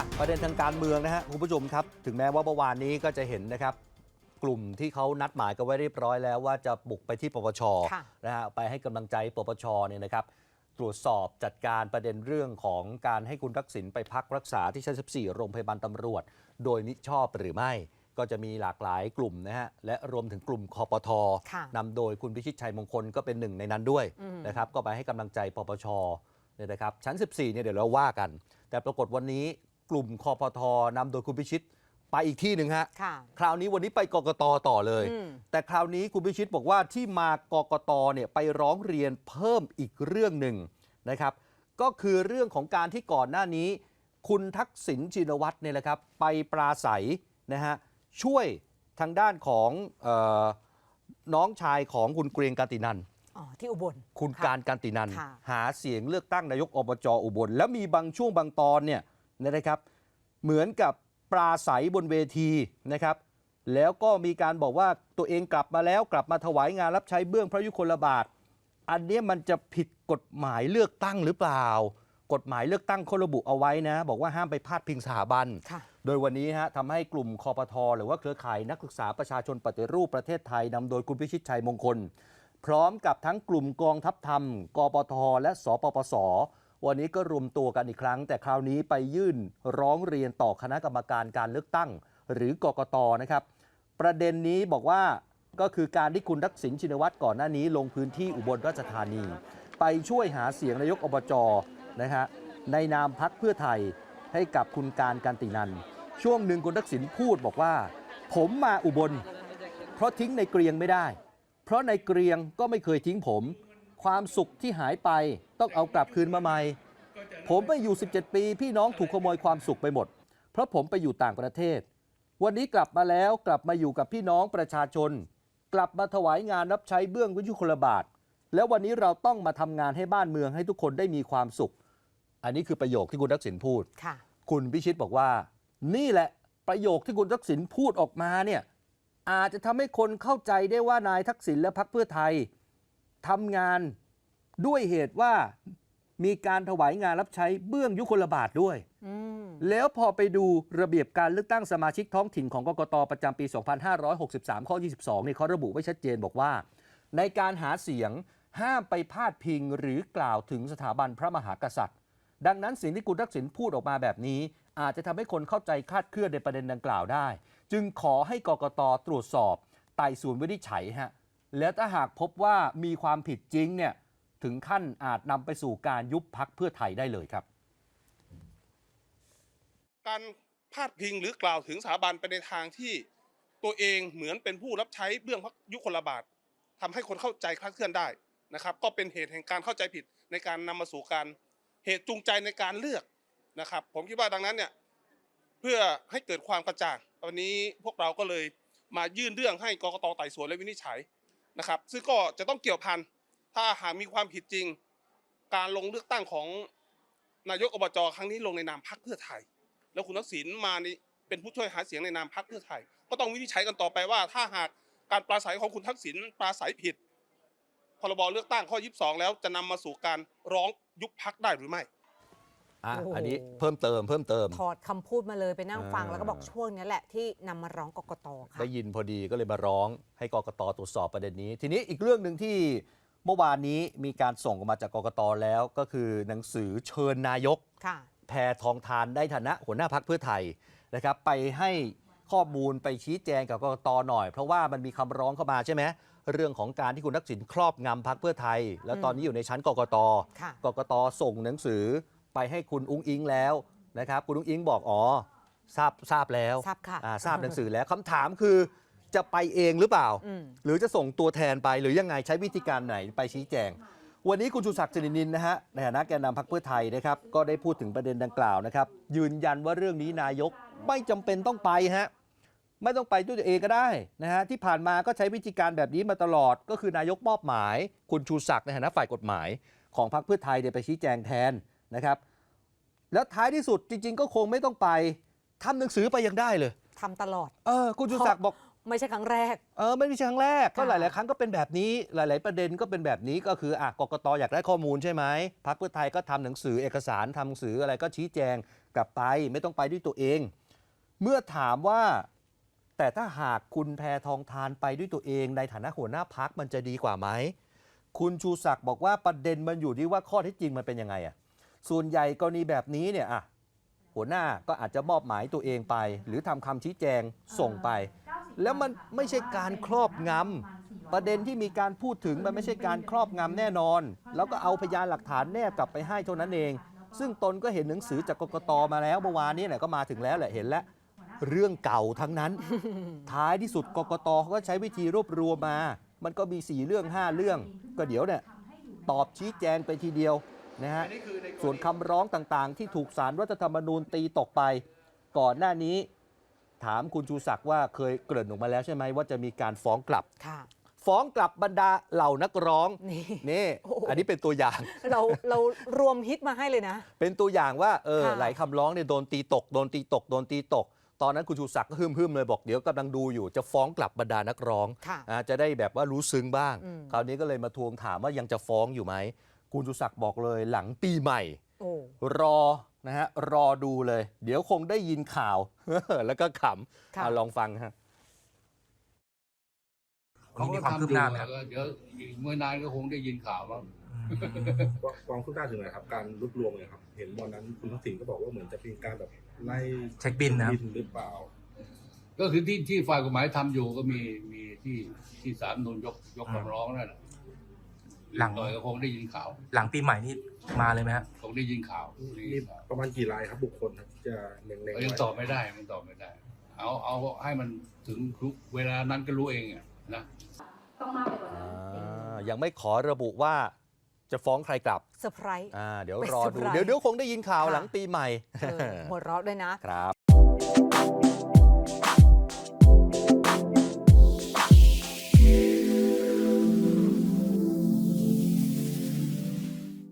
อะประเด็นทางการเมืองนะฮะคุณผู้ชมครับ ถึงแม้ว่าเมื่อวานนี้ก็จะเห็นนะครับ กลุ่มที่เขานัดหมายกันไว้เรียบร้อยแล้วว่าจะบุกไปที่ปปชค่ะนะฮะไปให้กำลังใจปปชเนี่ยนะครับ ตรวจสอบจัดการประเด็นเรื่องของการให้คุณทักษิณไปพักรักษาที่ชั้น14 โรงพยาบาลตำรวจ โดยมิชอบหรือไม่ก็จะมีหลากหลายกลุ่มนะฮะและรวมถึงกลุ่มคอปทค่ะนำโดยคุณพิชิตชัยมงคลก็เป็นหนึ่งในนั้นด้วยอืมนะครับก็ไปให้กำลังใจปปชเนี่ยนะครับชั้น 14เนี่ยเดี๋ยวเราว่ากัน แต่ปรากฏวันนี้ กลุ่มคอปทนำโดยคุณพิชิต ไปอีกที่หนึ่งฮะ ค่ะ คราวนี้วันนี้ไปกกตต่อเลย อืม แต่คราวนี้คุณพิชิตบอกว่าที่มากกตเนี่ยไปร้องเรียนเพิ่มอีกเรื่องหนึ่งนะครับ ก็คือเรื่องของการที่ก่อนหน้านี้ คุณทักษิณชินวัตรเนี่ยแหละครับ ไปปราศัยนะฮะช่วยทางด้านของเออน้องชายของคุณเกรียงการตินัน อ๋อ ที่อุบล คุณะการการตินัน ค่ะ หาเสียงเลือกตั้งนายกอบจอุบล แล้วมีบางช่วงบางตอนเนี่ย นะครับ เหมือนกับปราศัยบนเวทีนะครับ แล้วก็มีการบอกว่าตัวเองกลับมาแล้วกลับมาถวายงานรับใช้เบื้องพระยุคลบาท อันเนี้ยมันจะผิดกฎหมายเลือกตั้งหรือเปล่า กฎหมายเลือกตั้งเขาระบุเอาไว้นะ บอกว่าห้ามไปพาดพิงสถาบันค่ะโดยวันนี้ฮะทำให้กลุ่มคอปทหรือว่าเครือข่ายนักศึกษาประชาชนปฏิรูปประเทศไทยนำโดยคุณพิชิตชัยมงคล พร้อมกับทั้งกลุ่มกองทัพธรรม กปท และสปปส วันนี้ก็รวมตัวกันอีกครั้ง แต่คราวนี้ไปยื่นร้องเรียนต่อคณะกรรมการการเลือกตั้ง หรือกกตนะครับ ประเด็นนี้บอกว่าก็คือการที่คุณทักษิณชินวัตรก่อนหน้านี้ ลงพื้นที่อุบลราชธานี ไปช่วยหาเสียงนายกอบจนะฮะในนามพักเพื่อไทยให้กับคุณการกันตินัน ช่วงหนึ่งคุณทักษิณพูดบอกว่า ผมมาอุบล เพราะทิ้งในเกรียงไม่ได้ เพราะในเกรียงก็ไม่เคยทิ้งผม ความสุขที่หายไปต้องเอากลับคืนมาใหม่ ผมไปอยู่ 17 ปี พี่น้องถูกขโมยความสุขไปหมด เพราะผมไปอยู่ต่างประเทศ วันนี้กลับมาแล้วกลับมาอยู่กับพี่น้องประชาชน กลับมาถวายงานรับใช้เบื้องวิทยุคนละบาท แล้ววันนี้เราต้องมาทำงานให้บ้านเมืองให้ทุกคนได้มีความสุข อันนี้คือประโยคที่คุณทักษิณพูดค่ะคุณพิชิตบอกว่า นี่แหละประโยคที่คุณทักษิณพูดออกมาเนี่ยอาจจะทำให้คนเข้าใจได้ว่านายทักษิณและพรรคเพื่อไทย ทำงานด้วยเหตุว่ามีการถวายงานรับใช้เบื้องยุคลบาทด้วย อืมแล้วพอไปดูระเบียบการเลือกตั้งสมาชิกท้องถิ่นของกกตประจำปี 2563 ข้อ 22เนี่ยเขาระบุไว้ชัดเจนบอกว่า ในการหาเสียงห้ามไปพาดพิงหรือกล่าวถึงสถาบันพระมหากษัตริย์ ดังนั้นสิ่งที่คุณทักษิณพูดออกมาแบบนี้ อาจจะทำให้คนเข้าใจคลาดเคลื่อนในประเด็นดังกล่าวได้ จึงขอให้กกตตรวจสอบไต่สวนวินิจฉัยฮะ และถ้าหากพบว่ามีความผิดจริงเนี่ยถึงขั้นอาจนำไปสู่การยุบพักเพื่อไทยได้เลยครับ การพาดพิงหรือกล่าวถึงสถาบันไปในทางที่ตัวเองเหมือนเป็นผู้รับใช้เบื้องพระยุคลบาททำให้คนเข้าใจคลาดเคลื่อนได้นะครับ ก็เป็นเหตุแห่งการเข้าใจผิดในการนำมาสู่การเหตุจูงใจในการเลือกนะครับ ผมคิดว่าดังนั้นเนี่ยเพื่อให้เกิดความกระจ่างวันนี้พวกเราก็เลยมายื่นเรื่องให้กรกตไต่สวนและวินิจฉัย นะครับ ซึ่งก็จะต้องเกี่ยวพันถ้าหากมีความผิดจริง การลงเลือกตั้งของนายกอบจครั้งนี้ลงในนามพรรคเพื่อไทย แล้วคุณทักษิณมานี่เป็นผู้ช่วยหาเสียงในนามพรรคเพื่อไทย ก็ต้องวินิจฉัยกันต่อไปว่า ถ้าหากการปราศัยของคุณทักษิณปราศัยผิดพรบเลือกตั้งข้อ 22 แล้วจะนำมาสู่การร้องยุบพักได้หรือไม่ อะโอ้โห อันนี้เพิ่มเติมเพิ่มเติม ถอดคำพูดมาเลยไปนั่งฟัง อ่า แล้วก็บอกช่วงนี้แหละที่นำมาร้องกกตค่ะ ได้ยินพอดีก็เลยมาร้องให้กกตตรวจสอบประเด็นนี้ ทีนี้อีกเรื่องหนึ่งที่เมื่อวานนี้มีการส่งออกมาจากกกตแล้วก็คือหนังสือเชิญนายก ค่ะ แพทองทานได้ฐานะหัวหน้าพักเพื่อไทยนะครับ ไปให้ข้อมูลไปชี้แจงกับกกตหน่อย เพราะว่ามันมีคำร้องเข้ามาใช่ไหมเรื่องของการที่คุณทักษิณครอบงำพักเพื่อไทย แล้วตอนนี้อยู่ในชั้นกกตค่ะ กกตส่งหนังสือ ไปให้คุณอุ้งอิงแล้วนะครับคุณอุ้งอิงบอกอ๋อทราบทราบแล้วทราบค่ะ อ่าทราบหนังสือแล้วคำถามคือจะไปเองหรือเปล่า อืม หรือจะส่งตัวแทนไปหรือยังไงใช้วิธีการไหนไปชี้แจง วันนี้คุณชูศักดิ์สิรินินนะฮะในฐานะแกนนำพรรคเพื่อไทยนะครับ ก็ได้พูดถึงประเด็นดังกล่าวนะครับ ยืนยันว่าเรื่องนี้นายกไม่จำเป็นต้องไปฮะไม่ต้องไปด้วยตัวเองก็ได้นะฮะที่ผ่านมาก็ใช้วิธีการแบบนี้มาตลอด ก็คือนายกมอบหมาย คุณชูศักดิ์ในฐานะฝ่ายกฎหมาย ของพรรคเพื่อไทยเนี่ยไปชี้แจงแทน นะครับ แล้วท้ายที่สุดจริง ๆ ก็คงไม่ต้องไปทำหนังสือไปยังได้เลย ทำตลอด เออคุณชูศักดิ์บอก ไม่ใช่ครั้งแรก เออไม่ใช่ครั้งแรกก็ค่ะ หลาย ๆ ครั้งก็เป็นแบบนี้ หลาย ๆ ประเด็นก็เป็นแบบนี้ก็คืออะกกตอยากได้ข้อมูลใช่ไหมพรรคเพื่อไทยก็ทำหนังสือเอกสารทำหนังสืออะไรก็ชี้แจงกลับไปไม่ต้องไปด้วยตัวเอง เมื่อถามว่า แต่ถ้าหากคุณแพทองทานไปด้วยตัวเอง ในฐานะหัวหน้าพักมันจะดีกว่าไหมคุณชูศักดิ์บอกว่าประเด็นมันอยู่ที่ว่าข้อเท็จจริงมันเป็นยังไงอะ ส่วนใหญ่กรณีแบบนี้เนี่ยอะหัวหน้าก็อาจจะมอบหมายตัวเองไป หรือทำคำชี้แจงส่งไป แล้วมันไม่ใช่การครอบงำประเด็นที่มีการพูดถึงมันไม่ใช่การครอบงำแน่นอน แล้วก็เอาพยานหลักฐานแนบกลับไปให้เท่านั้นเอง ซึ่งตนก็เห็นหนังสือจากกกตมาแล้วเมื่อวานนี้แหละก็มาถึงแล้วแหละเห็นแล้ว เรื่องเก่าทั้งนั้น ท้ายที่สุดกกตเขาก็ใช้วิธีรวบรวมมา มันก็มี 4 เรื่อง 5 เรื่อง ก็เดี๋ยวเนี่ยตอบชี้แจงไปทีเดียว นะฮะส่วนคำร้องต่างๆ ที่ถูกสารรัฐธรรมนูญตีตกไป ก่อนหน้านี้ ถามคุณชูศักดิ์ว่าเคยเกริ่นออกมาแล้วใช่ไหมว่าจะมีการฟ้องกลับค่ะฟ้องกลับบรรดาเหล่านักร้องนี่นี่โอ้โหอันนี้เป็นตัวอย่างเราเรารวมฮิตมาให้เลยนะ เป็นตัวอย่างว่าเออค่ะหลายคำร้องเนี่ยโดนตีตก โดนตีตก โดนตีตก ตอนนั้นคุณชูศักดิ์ก็ฮึมๆเลยบอกเดี๋ยวกำลังดูอยู่ จะฟ้องกลับบรรดานักร้องค่ะอ่าจะได้แบบว่ารู้ซึ้งบ้างอืมคราวนี้ก็เลยมาทวงถามว่ายังจะฟ้องอยู่ไหม คุณชูศักดิ์บอกเลยหลังปีใหม่ โอ้รอนะฮะรอดูเลย เดี๋ยวคงได้ยินข่าว แล้วก็ขำค่ะอะลองฟังฮะ วันนี้มีความคืบหน้าไหมครับเขก็ทำอยู่แล้วก็เดี๋ยวอีกไม่นานก็คงได้ยินข่าวว่า ความคืบหน้าถึงไหนครับ การรวบรวมเนี่ยครับ เห็นวันนั้นคุณทักษิณก็บอกว่าเหมือนจะเป็นการแบบไล่เช็คบินนะครับ บินหรือเปล่า ก็คือที่ที่ฝ่ายกฎหมายทำอยู่ก็มีมีที่ที่ศาลนูนยกยกอ่าคำร้องนั่นแหละ หลังหน่อยก็คงได้ยินข่าวหลังปีใหม่นี่มาเลยไหมฮะคงได้ยินข่าวได้มียินข่าวประมาณกี่รายครับบุคคลครับจะเล็งๆก็ไว้ยังตอบไม่ได้มันตอบไม่ได้ เอาเอาให้มันถึงทุกเวลานั้นก็รู้เองอะนะ ต้องมากไปกว่านั้นอ่ายังไม่ขอระบุว่าจะฟ้องใครกลับเซอร์ไพรส์ อ่าเดี๋ยวเป็นรอเซอร์ดูไพรส์เดี๋ยวเดี๋ยวคงได้ยินข่าวค่ะ หลังปีใหม่ เออหัวเราะด้วยนะ ครับ